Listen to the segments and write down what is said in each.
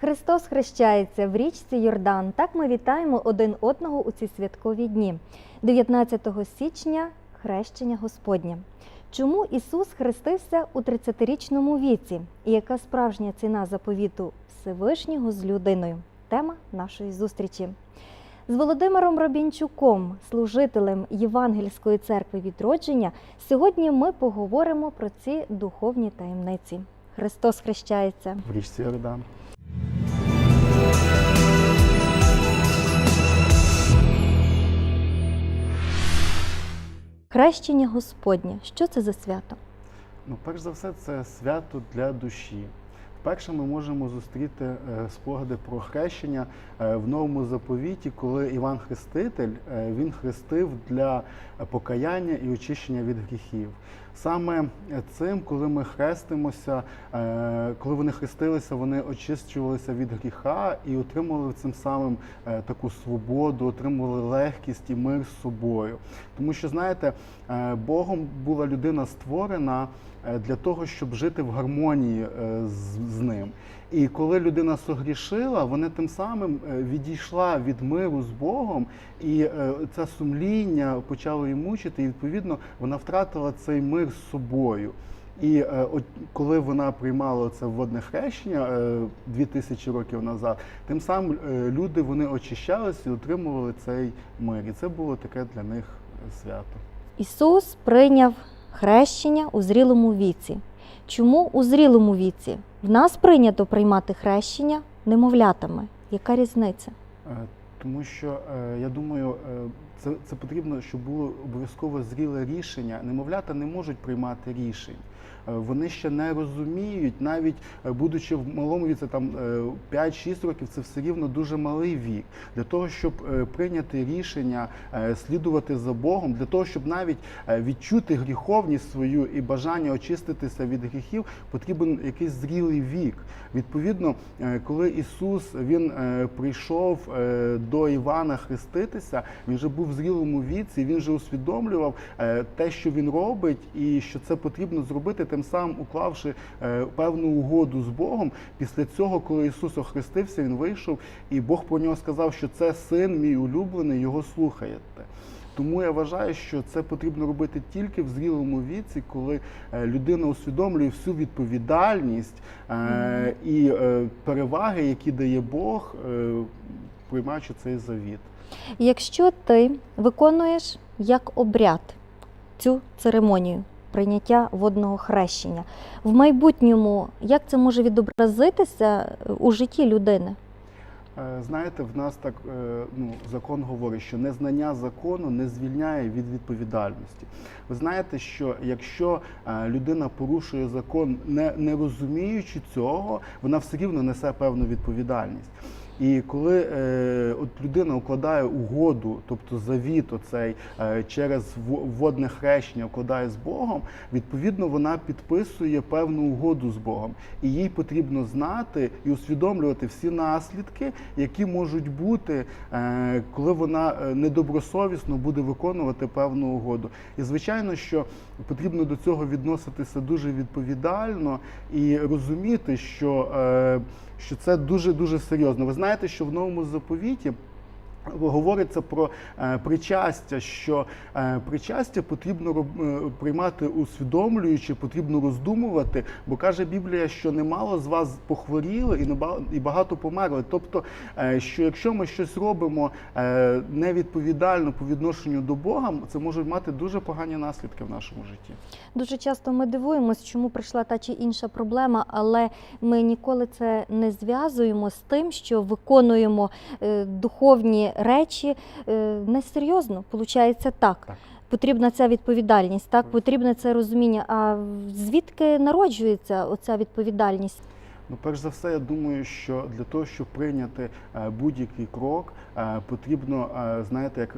Христос хрещається в річці Йордан. Так ми вітаємо один одного у ці святкові дні. 19 січня хрещення Господнє. Чому Ісус хрестився у 30-річному віці? І яка справжня ціна заповіту Всевишнього з людиною? Тема нашої зустрічі. З Володимиром Робінчуком, служителем Євангельської церкви відродження, сьогодні ми поговоримо про ці духовні таємниці. Христос хрещається. в річці Йордан. Хрещення Господнє. Що це за свято? Ну, перш за все, це свято для душі. Вперше ми можемо зустріти е, спогади про хрещення е, в новому заповіті, коли Іван Хреститель е, він хрестив для покаяння і очищення від гріхів. Саме цим, коли ми хрестимося, е, коли вони хрестилися, вони очищувалися від гріха і отримували цим самим е, таку свободу, отримували легкість і мир з собою. Тому що, знаєте, е, Богом була людина створена для того, щоб жити в гармонії з ним. І коли людина согрішила, вона тим самим е, відійшла від миру з Богом, і е, це сумління почало її мучити, і відповідно вона втратила цей мир з собою. І е, от коли вона приймала це водне хрещення е, дві тисячі років назад, тим самим люди вони очищалися і отримували цей мир. І це було таке для них свято. Ісус прийняв хрещення у зрілому віці. Чому у зрілому віці? В нас прийнято приймати хрещення немовлятами. Яка різниця? Е, Тому що е, я думаю, е, це, це потрібно, щоб було обов'язково зріле рішення. Немовлята не можуть приймати рішень. Е, Вони ще не розуміють, навіть е, будучи в малому віці, там е, 5-6 років, це все рівно дуже малий вік. Для того, щоб е, прийняти рішення, е, слідувати за Богом, для того, щоб навіть е, відчути гріховність свою і бажання очиститися від гріхів, потрібен якийсь зрілий вік. Відповідно, е, коли Ісус він е, прийшов е, до Івана хреститися, він вже був в зрілому віці, він вже усвідомлював е, те, що він робить, і що це потрібно зробити, тим самим уклавши е, певну угоду з Богом. Після цього, коли Ісус охрестився, він вийшов, і Бог про нього сказав, що це син мій улюблений, його слухаєте. Тому я вважаю, що це потрібно робити тільки в зрілому віці, коли е, людина усвідомлює всю відповідальність е, і е, переваги, які дає Бог, приймаючи цей завіт. Якщо ти виконуєш як обряд цю церемонію прийняття водного хрещення, в майбутньому як це може відобразитися у житті людини? Е, Знаєте, в нас так е, ну, закон говорить, що незнання закону не звільняє від відповідальності. Ви знаєте, що якщо е, людина порушує закон, не, не розуміючи цього, вона все рівно несе певну відповідальність. І коли е, от людина укладає угоду, тобто завіт оцей е, через во- водне хрещення укладає з Богом, відповідно вона підписує певну угоду з Богом. І їй потрібно знати і усвідомлювати всі наслідки, які можуть бути, е, коли вона е, недобросовісно буде виконувати певну угоду. І звичайно, що потрібно до цього відноситися дуже відповідально і розуміти, що, е, що це дуже дуже серйозно. Ви знаєте, що в новому заповіті. Говориться про е, причастя, що е, причастя потрібно е, приймати усвідомлюючи, потрібно роздумувати, бо каже Біблія, що немало з вас похворіли і багато померли. Тобто, що якщо ми щось робимо невідповідально по відношенню до Бога, це може мати дуже погані наслідки в нашому житті. Дуже часто ми дивуємось, чому прийшла та чи інша проблема, але ми ніколи це не зв'язуємо з тим, що виконуємо е, духовні речі е, несерйозно. Получається так. Так. Потрібна ця відповідальність, так потрібне це розуміння. А звідки народжується оця відповідальність? Ну, перш за все, я думаю, що для того, щоб прийняти е, будь-який крок, е, потрібно, знаєте, як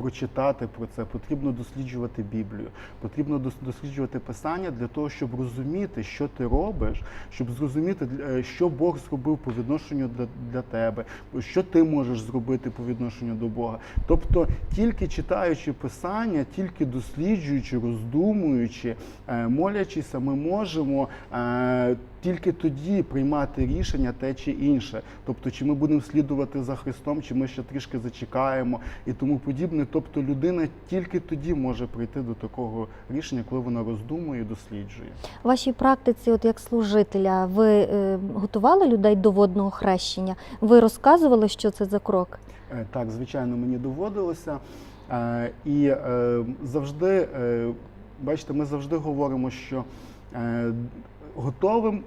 прочитати про це, потрібно досліджувати Біблію, потрібно досліджувати Писання для того, щоб розуміти, що ти робиш, щоб зрозуміти, е, що Бог зробив по відношенню для, для тебе, що ти можеш зробити по відношенню до Бога. Тобто, тільки читаючи Писання, тільки досліджуючи, роздумуючи, е, молячися, ми можемо е, тільки тоді приймати рішення те чи інше. Тобто, чи ми будемо слідувати за Христом, чи ми ще трішки зачекаємо і тому подібне. Тобто, людина тільки тоді може прийти до такого рішення, коли вона роздумує, і досліджує. В вашій практиці, от як служителя, ви е, готували людей до водного хрещення? Ви розказували, що це за крок? Е, Так, звичайно, мені доводилося. Е, І завжди, бачите, ми завжди говоримо, що готовим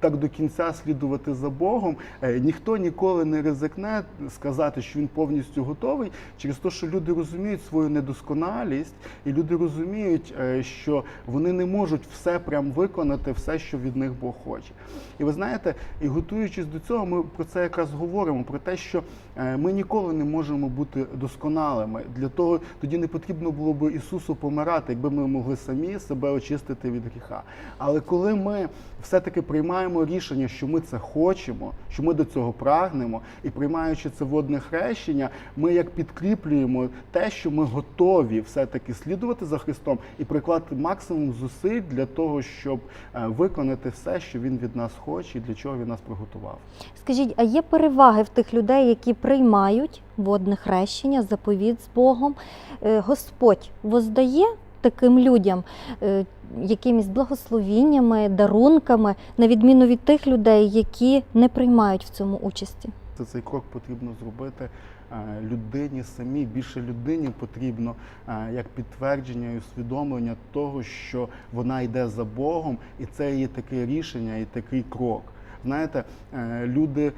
так до кінця слідувати за Богом. е, Ніхто ніколи не ризикне сказати, що він повністю готовий, через те, що люди розуміють свою недосконалість, і люди розуміють, е, що вони не можуть все прям виконати, все, що від них Бог хоче. І ви знаєте, і готуючись до цього, ми про це якраз говоримо: про те, що е, ми ніколи не можемо бути досконалими. Для того тоді не потрібно було б Ісусу помирати, якби ми могли самі себе очистити від гріха. Але коли ми все-таки приймаємо рішення, що ми це хочемо, що ми до цього прагнемо, і приймаючи це водне хрещення, ми як підкріплюємо те, що ми готові все-таки слідувати за Христом і прикладати максимум зусиль для того, щоб е, виконати все, що Він від нас хоче і для чого він нас приготував. Скажіть, а є переваги в тих людей, які приймають водне хрещення, заповіт з Богом? Е, Господь воздає таким людям е, якимись благословіннями, дарунками, на відміну від тих людей, які не приймають в цьому участі? Це цей крок потрібно зробити е, людині самій. Більше людині потрібно е, як підтвердження і усвідомлення того, що вона йде за Богом, і це є таке рішення і такий крок. Знаєте, люди.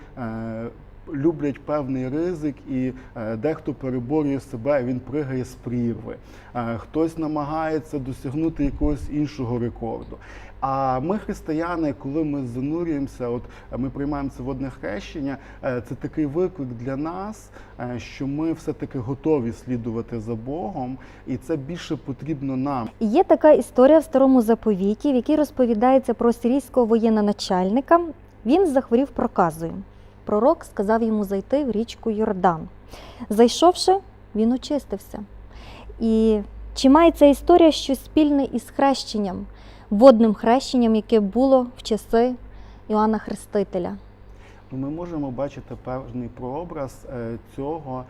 Люблять певний ризик, і е, дехто переборює себе, він пригає з прірви. Е, хтось намагається досягнути якогось іншого рекорду. А ми, християни, коли ми занурюємося, от ми приймаємо це водне хрещення, е, це такий виклик для нас, що ми все-таки готові слідувати за Богом, і це більше потрібно нам. Є така історія в старому заповіті, в якій розповідається про сирійського воєнноначальника. Він захворів проказою. Пророк сказав йому зайти в річку Йордан. Зайшовши, він очистився. І чи має ця історія щось спільне із хрещенням, водним хрещенням, яке було в часи Іоанна Хрестителя? Ну, Ми можемо бачити певний прообраз е, цього,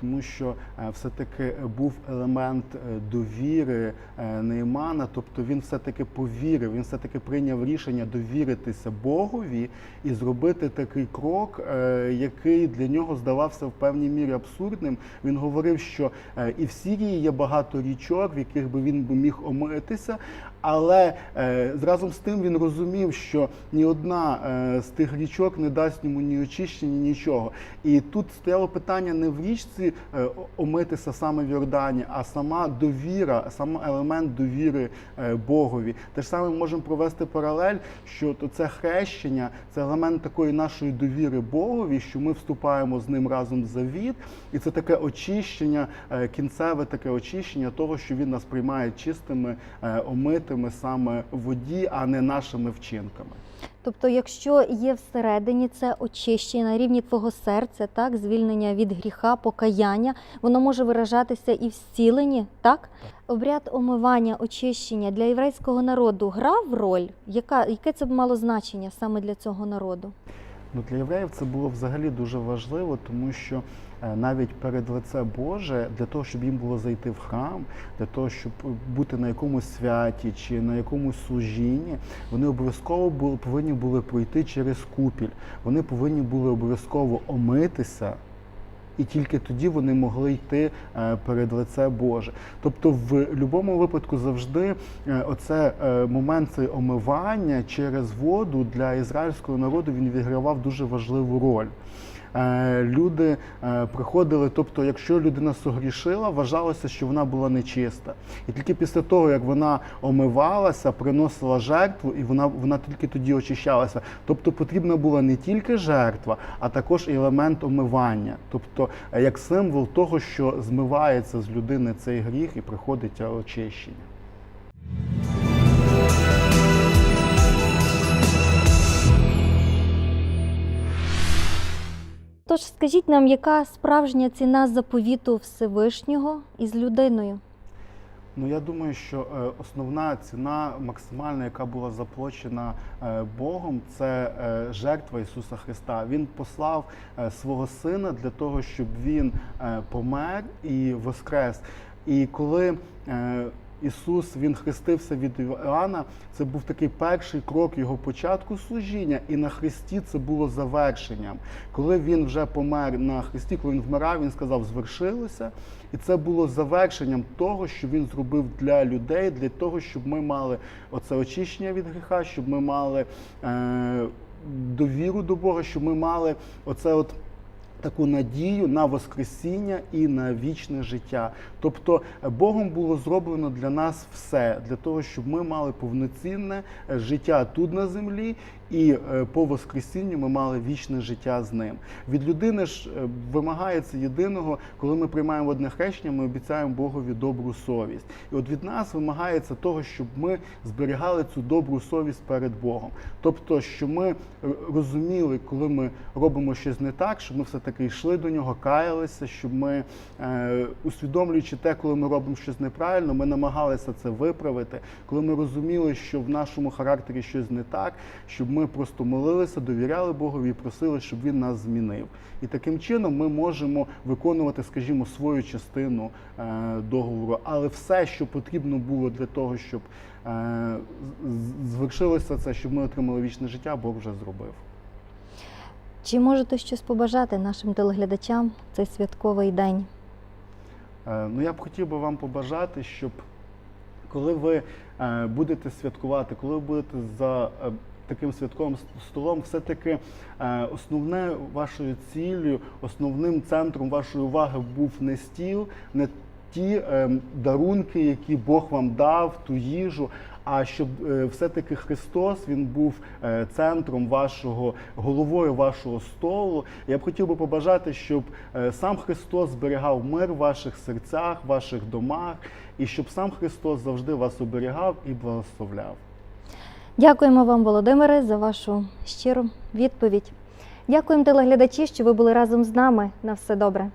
тому що е, все-таки був елемент е, довіри е, Неймана, тобто він все-таки повірив, він все-таки прийняв рішення довіритися Богові і зробити такий крок, е, який для нього здавався в певній мірі абсурдним. Він говорив, що е, і в Сірії є багато річок, в яких би він би міг омитися, але е, разом з тим він розумів, що ні одна е, з тих річок не дасть йому ні очищення, нічого. І тут стояло питання не в річці е, омитися саме в Йордані, а сама довіра, сам елемент довіри е, Богові. Те ж саме ми можемо провести паралель, що то це хрещення, це елемент такої нашої довіри Богові, що ми вступаємо з ним разом в завіт, і це таке очищення, е, кінцеве таке очищення того, що він нас приймає чистими, омитими саме в воді, а не нашими вчинками. Тобто, якщо є всередині це очищення на рівні твого серця, так, звільнення від гріха, покаяння, воно може виражатися і в зціленні, так? Обряд омивання, очищення для єврейського народу грав роль? Яка, яке це б мало значення саме для цього народу? Ну, для євреїв це було взагалі дуже важливо, тому що навіть перед лице Боже, для того, щоб їм було зайти в храм, для того, щоб бути на якомусь святі чи на якомусь служінні, вони обов'язково були, повинні були пройти через купіль. Вони повинні були обов'язково омитися. І тільки тоді вони могли йти е, перед лице Боже. Тобто, в будь-якому випадку завжди е, оце е, момент цей омивання через воду для ізраїльського народу він відігравав дуже важливу роль. Е, Люди е, приходили, тобто, якщо людина согрішила, вважалося, що вона була нечиста. І тільки після того, як вона омивалася, приносила жертву, і вона, вона тільки тоді очищалася. Тобто потрібна була не тільки жертва, а також елемент омивання, тобто е, як символ того, що змивається з людини цей гріх і приходить очищення. Тож скажіть нам, яка справжня ціна заповіту Всевишнього із людиною? Ну я думаю, що е, основна ціна максимальна, яка була заплачена е, Богом, це е, жертва Ісуса Христа. Він послав свого сина для того, щоб він помер і воскрес. І коли Ісус він хрестився від Іоанна, це був такий перший крок його початку служіння, і на хресті це було завершенням. Коли він вже помер на хресті, коли він вмирав, він сказав, звершилося. І це було завершенням того, що він зробив для людей, для того, щоб ми мали оце очищення від гріха, щоб ми мали е, довіру до Бога, щоб ми мали оце от. Таку надію на Воскресіння і на вічне життя. Тобто е, Богом було зроблено для нас все, для того, щоб ми мали повноцінне е, життя тут на землі, і е, по Воскресінню ми мали вічне життя з ним. Від людини ж вимагається єдиного, коли ми приймаємо одне хрещення, ми обіцяємо Богові добру совість. І от від нас вимагається того, щоб ми зберігали цю добру совість перед Богом. Тобто, що ми розуміли, коли ми робимо щось не так, щоб ми все таки йшли до нього, каялися, щоб ми, е, усвідомлюючи те, коли ми робимо щось неправильно, ми намагалися це виправити. Коли ми розуміли, що в нашому характері щось не так, щоб ми просто молилися, довіряли Богові і просили, щоб він нас змінив. І таким чином ми можемо виконувати, скажімо, свою частину е, договору. Але все, що потрібно було для того, щоб е, звершилося це, щоб ми отримали вічне життя, Бог вже зробив. Чи можете щось побажати нашим телеглядачам цей святковий день? Е, Ну, я б хотів би вам побажати, щоб коли ви е, будете святкувати, коли ви будете за е, таким святковим столом, все-таки основне вашою ціллю, основним центром вашої уваги був не стіл, не ті е, дарунки, які Бог вам дав, ту їжу. А щоб е, все-таки Христос він був е, центром вашого головою вашого столу. Я б хотів би побажати, щоб е, сам Христос зберігав мир в ваших серцях, ваших домах, і щоб сам Христос завжди вас оберігав і благословляв. Дякуємо вам, Володимире, за вашу щиру відповідь. Дякуємо телеглядачі, що ви були разом з нами. На все добре.